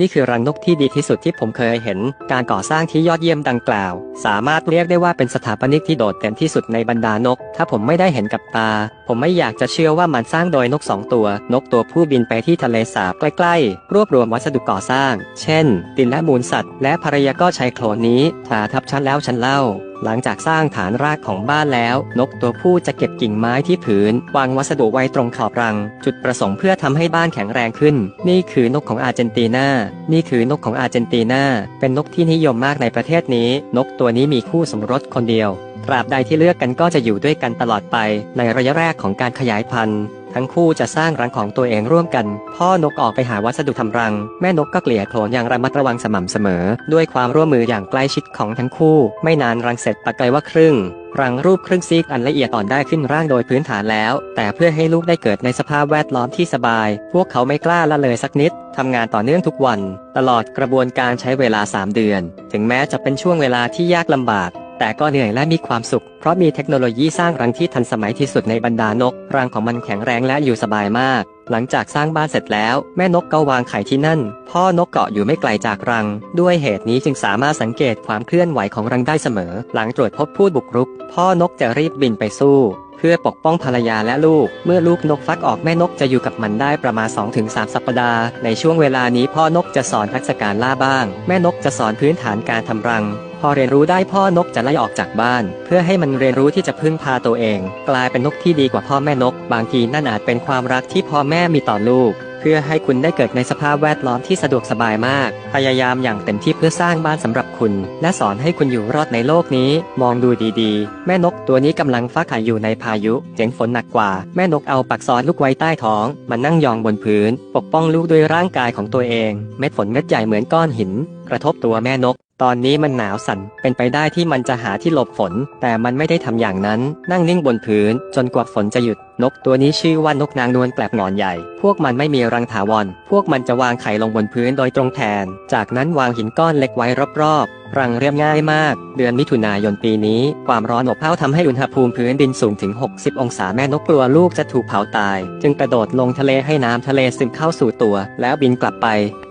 นี่คือรังนกที่ดีที่สุดที่ผมเคยเห็น การก่อสร้างที่ยอดเยี่ยมดังกล่าว สามารถเรียกได้ว่าเป็นสถาปนิกที่โดดเด่นที่สุดในบรรดานก ถ้าผมไม่ได้เห็นกับตา ผมไม่อยากจะเชื่อว่ามันสร้างโดยนกสองตัว นกตัวผู้บินไปที่ทะเลสาบใกล้ๆ รวบรวมวัสดุก่อสร้าง เช่น ดินและมูลสัตว์ และภรรยาก็ใช้โคลนนี้ทาทับชั้นแล้วชั้นเล่า หลังจากสร้างฐานรากของบ้านแล้ว นกตัวผู้จะเก็บกิ่งไม้ที่ผืน วางวัสดุไว้ตรงขอบรัง จุดประสงค์เพื่อทำให้บ้านแข็งแรงขึ้น นี่คือนกของอาร์เจนตินา นี่คือนกของอาร์เจนตินา เป็นนกที่นิยมมากในประเทศนี้ นกตัวนี้มีคู่สมรสคนเดียว ตราบใดที่เลือกกันก็จะอยู่ด้วยกันตลอดไป ในระยะแรกของการขยายพันธุ์ ทั้งคู่จะสร้างรังของตัวเองร่วมกัน พ่อนกออกไปหาวัสดุทำรัง แม่นกก็เกลี่ยโคลนอย่างระมัดระวังสม่ำเสมอ ด้วยความร่วมมืออย่างใกล้ชิดของทั้งคู่ ไม่นานรังเสร็จปะไกลว่าครึ่ง รังรูปครึ่งซีกอันละเอียดอ่อนได้ขึ้นร่างโดยพื้นฐานแล้ว แต่เพื่อให้ลูกได้เกิดในสภาพแวดล้อมที่สบาย พวกเขาไม่กล้าละเลยสักนิดทำงานต่อเนื่องทุกวัน ตลอดกระบวนการใช้เวลา 3 เดือน ถึงแม้จะเป็นช่วงเวลาที่ยากลำบาก แต่ก็เหนื่อยและมีความสุข เพราะมีเทคโนโลยีสร้างรังที่ทันสมัยที่สุดในบรรดานก รังของมันแข็งแรงและอยู่สบายมาก หลังจากสร้างบ้านเสร็จแล้ว แม่นกก็วางไข่ที่นั่น พ่อนกเกาะอยู่ไม่ไกลจากรัง ด้วยเหตุนี้จึงสามารถสังเกตความเคลื่อนไหวของรังได้เสมอ หลังตรวจพบผู้บุกรุก พ่อนกจะรีบบินไปสู้ เพื่อปกป้องภรรยาและลูก เมื่อลูกนกฟักออกแม่นกจะอยู่กับมันได้ประมาณ 2-3 สัปดาห์ ในช่วงเวลานี้พ่อนกจะสอนทักษะการล่าบ้าง แม่นกจะสอนพื้นฐานการทำรัง พอเรียนรู้ได้พ่อนกจะไล่ออกจากบ้าน เพื่อให้มันเรียนรู้ที่จะพึ่งพาตัวเอง กลายเป็นนกที่ดีกว่าพ่อแม่นก บางทีนั่นอาจเป็นความรักที่พ่อแม่มีต่อลูก เพื่อให้คุณได้เกิดในสภาพแวดล้อมที่สะดวกสบายมาก พยายามอย่างเต็มที่เพื่อสร้างบ้านสำหรับคุณ และสอนให้คุณอยู่รอดในโลกนี้ มองดูดีๆ แม่นกตัวนี้กำลังฟักไข่อยู่ในพายุเสียงฝนหนักกว่า แม่นกเอาปักซอนลูกไว้ใต้ท้อง มันนั่งยองบนพื้น ปกป้องลูกด้วยร่างกายของตัวเอง เม็ดฝนเม็ดใหญ่เหมือนก้อนหิน กระทบตัวแม่นก ตอนนี้มันหนาวสั่น เป็นไปได้ที่มันจะหาที่หลบฝน แต่มันไม่ได้ทำอย่างนั้น นั่งนิ่งบนพื้น จนกว่าฝนจะหยุด นกตัวนี้ชื่อว่านกนางนวลแกลบหงอนใหญ่ พวกมันไม่มีรังถาวร พวกมันจะวางไข่ลงบนพื้นโดยตรงแทน จากนั้นวางหินก้อนเล็กไว้รอบๆ รังเรียบง่ายมาก เดือนมิถุนายนปีนี้ ความร้อนอบอ้าวทำให้อุณหภูมิพื้นดินสูงถึง 60 องศาแม่นกกลัวลูกจะถูกเผาตาย จึงกระโดดลงทะเลให้น้ำทะเลซึมเข้าสู่ตัว แล้วบินกลับไป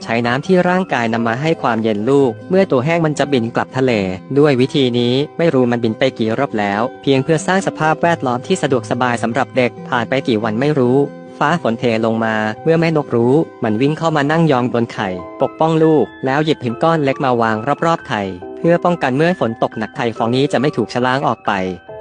ช้น้ำที่ร่างกายนำมาให้ความเย็นลูก เมื่อตัวแห้งมันจะบินกลับทะเล ด้วยวิธีนี้ไม่รู้มันบินไปกี่รอบแล้ว เพียงเพื่อสร้างสภาพแวดล้อมที่สะดวกสบายสำหรับเด็กผ่านไปกี่วันไม่รู้ฟ้าฝนเทลงมา เมื่อแม่นกรู้ มันวิ่งเข้ามานั่งยองบนไข่ ปกป้องลูก แล้วหยิบหินก้อนเล็กมาวางรอบๆไข่ เพื่อป้องกันเมื่อฝนตกหนักไข่ฟองนี้จะไม่ถูกชะล้างออกไป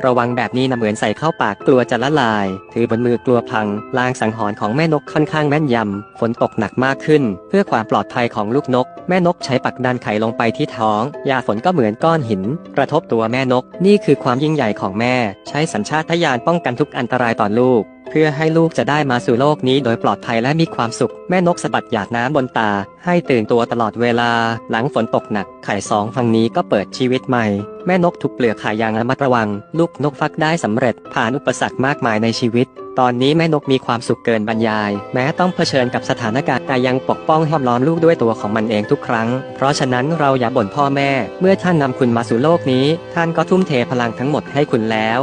ระวังแบบนี้นะเหมือนใส่เข้าปากกลัวจะละลาย ถือบนมือกลัวพัง ลางสังหรณ์ของแม่นกค่อนข้างแม่นยำ ฝนตกหนักมากขึ้น เพื่อความปลอดภัยของลูกนก แม่นกใช้ปักดันไข่ลงไปที่ท้องยาฝนก็เหมือนก้อนหิน กระทบตัวแม่นก นี่คือความยิ่งใหญ่ของแม่ ใช้สัญชาตญาณป้องกันทุกอันตรายต่อลูก เพื่อให้ลูกจะได้มาสู่โลกนี้โดยปลอดภัยและมีความสุข แม่นกสะบัดหยาดน้ำบนตา ให้ตื่นตัวตลอดเวลา หลังฝนตกหนัก ไข่สองฟังนี้ก็เปิดชีวิตใหม่ แม่นกถูกเปลือกไข่อย่างระมัดระวัง ลูกนกฟักได้สำเร็จ ผ่านอุปสรรคมากมายในชีวิต ตอนนี้แม่นกมีความสุขเกินบรรยาย แม้ต้องเผชิญกับสถานการณ์แต่ยังปกป้องห้อมล้อมลูกด้วยตัวของมันเองทุกครั้ง เพราะฉะนั้นเราอย่าบ่นพ่อแม่ เมื่อท่านนำคุณมาสู่โลกนี้ ท่านก็ทุ่มเทพลังทั้งหมดให้คุณแล้ว